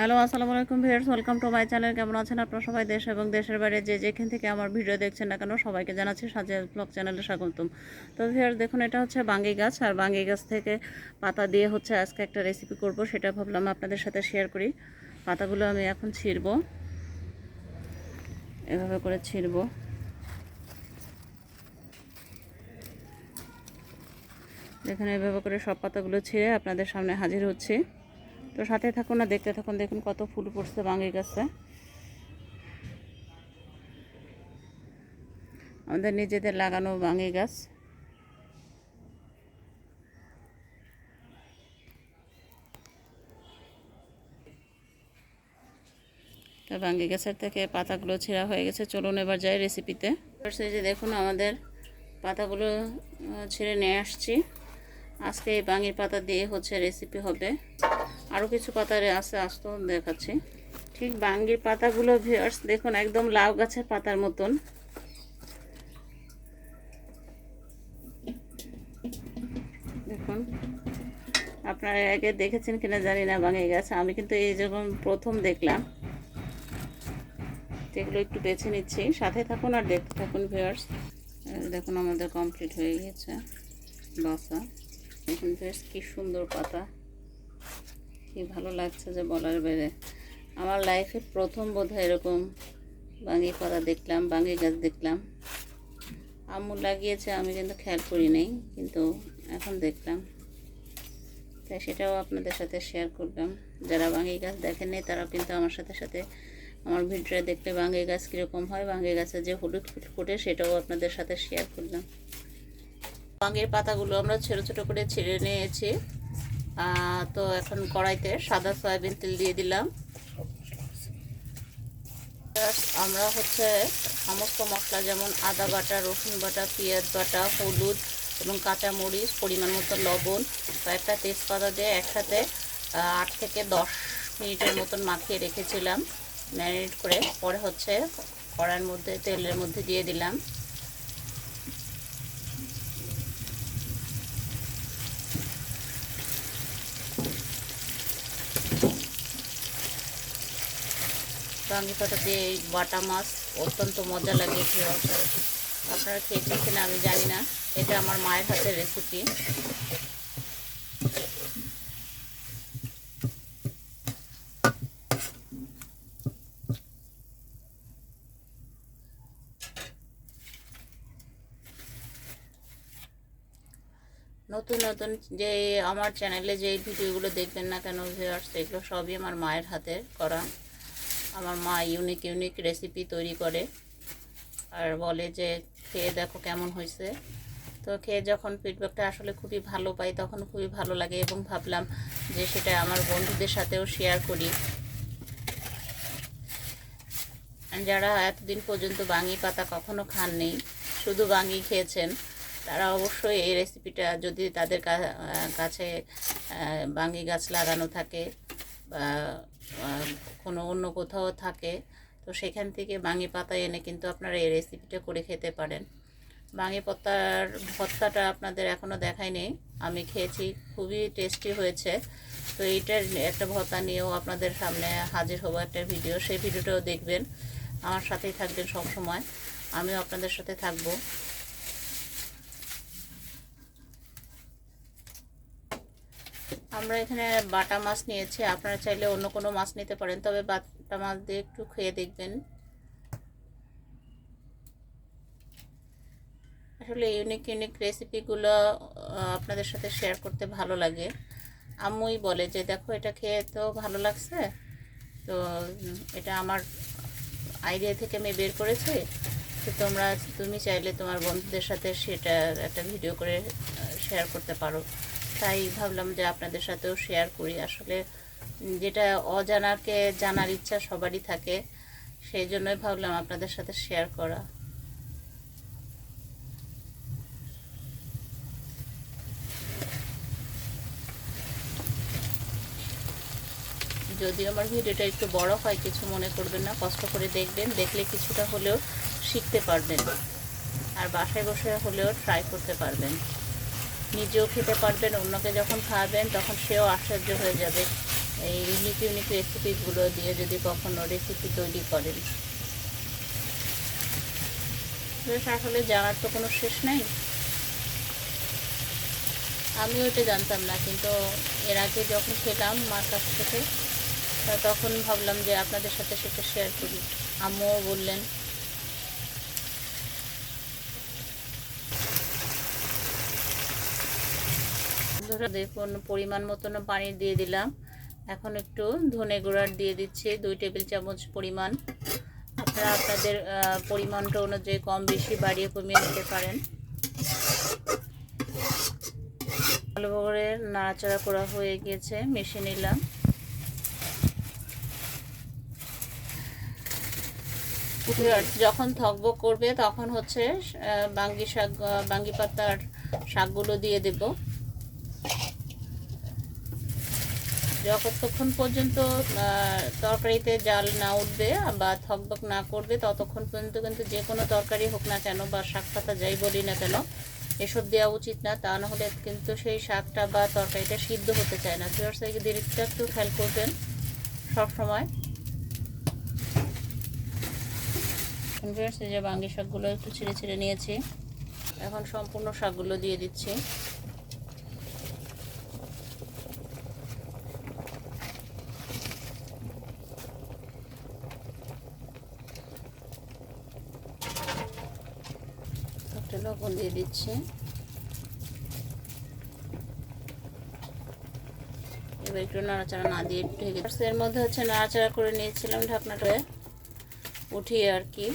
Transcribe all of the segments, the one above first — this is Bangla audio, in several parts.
হ্যালো, আসসালামু আলাইকুম viewers, welcome to my channel. কেমন আছেন আপনারা সবাই? দেশ এবং দেশের বাইরে যে যেখান থেকে আমার ভিডিও দেখছেন না কেন, সবাইকে জানাচ্ছি সাজিয়া ব্লগ চ্যানেলে স্বাগতম। তো ভিউয়ার্স, দেখুন, এটা হচ্ছে বাঙ্গি গাছ, আর বাঙ্গি গাছ থেকে পাতা দিয়ে হচ্ছে আজকে একটা রেসিপি করব, সেটা ভাবলাম আপনাদের সাথে শেয়ার করি। পাতাগুলো আমি এখন ছিঁড়ব। এভাবে করে ছিঁড়ব। দেখুন, এভাবে করে সব পাতাগুলো ছিঁড়ে আপনাদের সামনে হাজির হচ্ছে। তো সাথে থাকুন না, দেখতে থাকুন, দেখুন কত ফুল পড়ছে বাঙ্গি গাছে আমাদের নিজেদের লাগানো বাঙ্গি গাছ। তো বাঙ্গি গাছের থেকে পাতাগুলো ছেঁড়া হয়ে গেছে, চলুন এবার যাই রেসিপিতে এই যে দেখুন, আমাদের পাতাগুলো ছিঁড়ে নিয়ে আসছি। আজকে এই বাঙির পাতা দিয়ে হচ্ছে রেসিপি হবে। আরও কিছু পাতা আছে আস্ত দেখাচ্ছি। ঠিক বাঙ্গির পাতাগুলো ভিউয়ার্স দেখুন, একদম লাউ গাছের পাতার মতন। দেখুন, আপনারা আগে দেখেছেন কিনা জানি না বাঙি গাছ। আমি কিন্তু এই যখন প্রথম দেখলাম এগুলো একটু বেছে নিচ্ছি। সাথে থাকুন আর দেখতে থাকুন ভিউয়ার্স দেখুন, আমাদের কমপ্লিট হয়ে গেছে বাসা। দেখুন বেশ কি সুন্দর পাতা। কি ভালো লাগছে যে বলার বেড়ে? আমার লাইফে প্রথম বোধহয় এরকম বাঙ্গি পাতা দেখলাম, বাঙ্গি গাছ দেখলাম। আম্মু লাগিয়েছে, আমি কিন্তু খেয়াল করি নাই, কিন্তু এখন দেখলাম। তাই সেটাও আপনাদের সাথে শেয়ার করলাম। যারা বাঙ্গি গাছ দেখেননি তারা কিন্তু আমার সাথে সাথে আমার ভিডিওটা দেখলে বাঙ্গি গাছ কীরকম হয়, বাঙ্গি গাছের যে হলুদ ফোটে সেটাও আপনাদের সাথে শেয়ার করলাম। বাঙ্গের পাতাগুলো আমরা ছোটো ছোটো করে ছিঁড়ে নিয়েছি। তো এখন কড়াইতে সাদা সয়াবিন তেল দিয়ে দিলাম। আমরা হচ্ছে সমস্ত মশলা যেমন আদা বাটা, রসুন বাটা, পেঁয়াজ বাটা, হলুদ এবং কাঁচা মরিচ পরিমাণ মতো লবণ কয়েকটা তেজপাতা দিয়ে একসাথে আট থেকে দশ মিনিটের মতন মাখিয়ে রেখেছিলাম। ম্যারিনেট করে পরে হচ্ছে কড়াইয়ের মধ্যে, তেলের মধ্যে দিয়ে দিলাম। দিয়ে এই বাটা মাছ, অত্যন্ত মজা লাগে আপনারা খেয়েছেন কিনা আমি জানি না। এটা আমার মায়ের হাতের রেসিপি নতুন নতুন যে আমার চ্যানেলে যে ভিডিওগুলো দেখবেন না কেন ভিউয়ার্স এগুলো সবই আমার মায়ের হাতের করা। আমার মা ইউনিক ইউনিক রেসিপি তৈরি করে আর বলে যে, খেয়ে দেখো কেমন হয়েছে। তো খেয়ে যখন ফিডব্যাকটা আসলে খুবই ভালো পাই, তখন খুবই ভালো লাগে এবং ভাবলাম যে সেটা আমার বন্ধুদের সাথেও শেয়ার করি। যারা এতদিন পর্যন্ত বাঙি পাতা কখনো খাননি, শুধু বাঙি খেয়েছেন, তারা অবশ্যই এই রেসিপিটা যদি তাদের কাছে বাঙি গাছ লাগানো থাকে বা কোনো অন্য কোথাও থাকে, তো সেখান থেকে বাঙি পাতা এনে কিন্তু আপনারা এই রেসিপিটা করে খেতে পারেন। বাঙি পাতার ভর্তাটা আপনাদের এখনও দেখায়নি আমি খেয়েছি, খুবই টেস্টি হয়েছে। তো এইটার একটা ভর্তা নিয়েও আপনাদের সামনে হাজির হব একটা ভিডিও সেই ভিডিওটাও দেখবেন। আমার সাথেই থাকবেন সব সময় আমিও আপনাদের সাথে থাকব। আমরা এখানে বাটা মাছ নিয়েছি, আপনারা চাইলে অন্য কোনো মাছ নিতে পারেন, তবে বাটা মাছ দিয়ে একটু খেয়ে দেখবেন। আসলে ইউনিক ইউনিক রেসিপিগুলো আপনাদের সাথে শেয়ার করতে ভালো লাগে। আম্মুই বলে যে, দেখো, এটা খেয়ে তো ভালো লাগছে। তো, এটা আমার আইডিয়া থেকে আমি বের করেছি। তো তোমরা, তুমি চাইলে তোমার বন্ধুদের সাথে সেটা একটা ভিডিও করে শেয়ার করতে পারো। তাই ভাবলাম যে আপনাদের সাথেও শেয়ার করি। আসলে যেটা অজানাকে জানার ইচ্ছা সবারই থাকে, সেই জন্যই ভাবলাম আপনাদের সাথে শেয়ার করা। যদি আমার ভিডিওটা একটু বড় হয়, কিছু মনে করবেন না, কষ্ট করে দেখবেন, দেখলে কিছুটা হলেও শিখতে পারবেন। আর বাসায় বসে হলেও ট্রাই করতে পারবেন। নিজেও খেতে পারবেন, অন্যকে যখন খাওয়াবেন তখন সেও আশ্চর্য হয়ে যাবে। এই ইউনিক ইউনিক রেসিপিগুলো দিয়ে যদি কখনো রেসিপি তৈরি করেন। আসলে জানার তো কোনো শেষ নাই। আমিও এটা জানতাম না, কিন্তু এর আগে যখন খেলাম মার কাছ থেকে, তখন ভাবলাম যে আপনাদের সাথে সেটা শেয়ার করি। আম্মুও বললেন বন্ধুরা দেখুন, পরিমাণ মতন পানি দিয়ে দিলাম। এখন একটু ধনে গুঁড়ার দিয়ে দিচ্ছি, দুই টেবিল চামচ পরিমাণ। আপনারা আপনাদের পরিমাণটা অনুযায়ী কম বেশি বাড়িয়ে কমিয়ে দিতে পারেন। ভালো করে নাড়াচাড়া করা হয়ে গিয়েছে মিশিয়ে নিলাম। যখন থকবক করবে, তখন হচ্ছে বাঙ্গি শাক বাঙ্গি পাতার শাকগুলো দিয়ে দেব। যতক্ষণ পর্যন্ত তরকারিতে জাল না উঠবে বা থকবক না করবে, ততক্ষণ পর্যন্ত কিন্তু যে কোনো তরকারি হোক না কেন বা শাক পাতা যাই বলি না কেন, এসব দেওয়া উচিত না। তা না হলে কিন্তু সেই শাকটা বা তরকারিটা সিদ্ধ হতে চায় না। ভিউয়ার্স, এই দিকটা একটু খেয়াল করবেন সব সময়। ভিউয়ার্স, এই যে বাঙ্গি শাকগুলো একটু ছিঁড়ে ছিঁড়ে নিয়েছি, এখন সম্পূর্ণ শাকগুলো দিয়ে দিচ্ছি একটা লবণ দিয়ে দিচ্ছি। এবার একটু নাড়াচাড়া না দিয়ে ঢেকে। এর মধ্যে হচ্ছে নাড়াচাড়া করে নিয়েছিলাম ঢাকনাটা উঠিয়ে আর কি।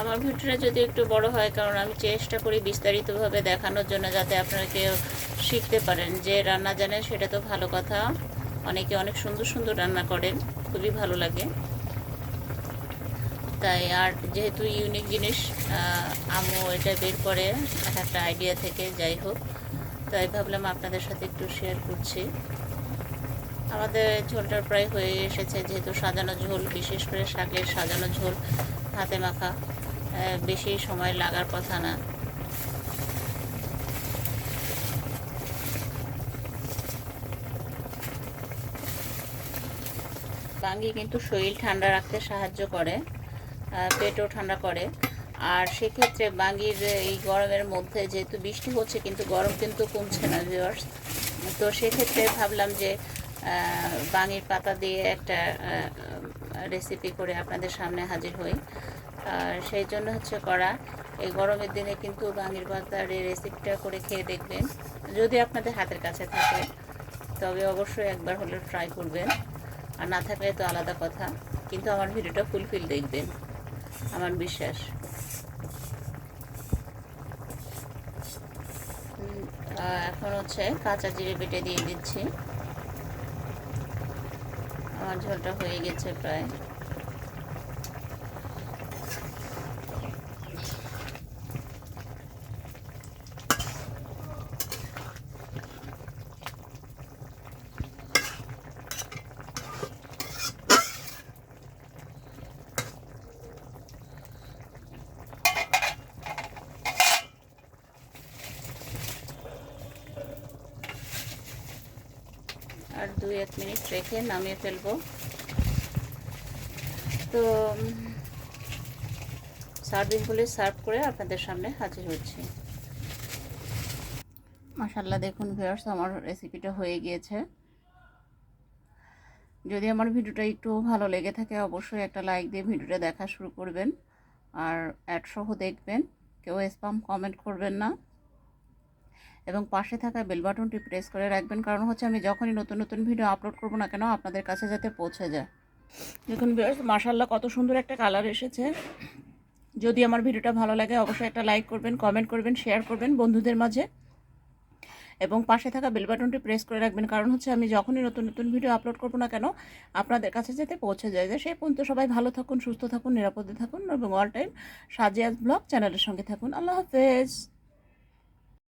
আমার ভিডিওটা যদি একটু বড় হয়, কারণ আমি চেষ্টা করি বিস্তারিতভাবে দেখানোর জন্য যাতে আপনারা কেউ শিখতে পারেন যে রান্না জানেন সেটা তো ভালো কথা। অনেকে অনেক সুন্দর সুন্দর রান্না করেন, খুবই ভালো লাগে। তাই আর যেহেতু ইউনিক জিনিস আম্মু এটা বের করে এক একটা আইডিয়া থেকে, যাই হোক। তাই ভাবলাম আপনাদের সাথে একটু শেয়ার করছি। আমাদের ঝোলটা প্রায় হয়ে এসেছে, যেহেতু সাজানো ঝোল, বিশেষ করে শাকের সাজানো ঝোল, হাতে মাখা বেশি সময় লাগার কথা না। বাঙ্গি কিন্তু শরীর ঠান্ডা রাখতে সাহায্য করে পেটও ঠান্ডা করে। আর সেক্ষেত্রে বাঙ্গির এই গরমের মধ্যে যেহেতু বৃষ্টি হচ্ছে, কিন্তু গরম কিন্তু কমছে না ভিউয়ার্স তো সেক্ষেত্রে ভাবলাম যে বাঙির পাতা দিয়ে একটা রেসিপি করে আপনাদের সামনে হাজির হই। আর সেই জন্য হচ্ছে করা এই গরমের দিনে কিন্তু বাঙির পাতার এই রেসিপিটা করে খেয়ে দেখবেন। যদি আপনাদের হাতের কাছে থাকে, তবে অবশ্যই একবার হলে ট্রাই করবেন। আর না থাকলে তো আলাদা কথা। কিন্তু আমার ভিডিওটা ফুলফিল দেখবেন আমার বিশ্বাস। এখন হচ্ছে কাঁচা জিরে বেটে দিয়ে দিচ্ছি। আমার ঝোলটা হয়ে গেছে প্রায় আর দুই এক মিনিট রেখে নামিয়ে ফেলব। তো সার্ভিসগুলি সার্ভ করে আপনাদের সামনে হাজির হচ্ছে। মাসাল্লাহ দেখুন ভিউয়ার্স আমার রেসিপিটা হয়ে গিয়েছে। যদি আমার ভিডিওটা একটু ভালো লেগে থাকে, অবশ্যই একটা লাইক দিয়ে ভিডিওটা দেখা শুরু করবেন। আর অ্যাড সহ দেখবেন। কেউ স্পাম কমেন্ট করবেন না। এবং পাশে থাকা বেল বাটনটি প্রেস করে রাখবেন। কারণ হচ্ছে আমি যখনই নতুন নতুন ভিডিও আপলোড করব না কেন, আপনাদের কাছে যাতে পৌঁছে যায়। দেখুন মার্শাল্লাহ কত সুন্দর একটা কালার এসেছে। যদি আমার ভিডিওটা ভালো লাগে, অবশ্যই একটা লাইক করবেন কমেন্ট করবেন শেয়ার করবেন বন্ধুদের মাঝে। এবং পাশে থাকা বেল বাটনটি প্রেস করে রাখবেন। কারণ হচ্ছে আমি যখনই নতুন নতুন ভিডিও আপলোড করব না কেন, আপনাদের কাছে যাতে পৌঁছে যায়। যে সেই পর্যন্ত সবাই ভালো থাকুন, সুস্থ থাকুন, নিরাপদে থাকুন এবং অল টাইম সাজিয়াজ ব্লগ চ্যানেলের সঙ্গে থাকুন। আল্লাহ হাফেজ।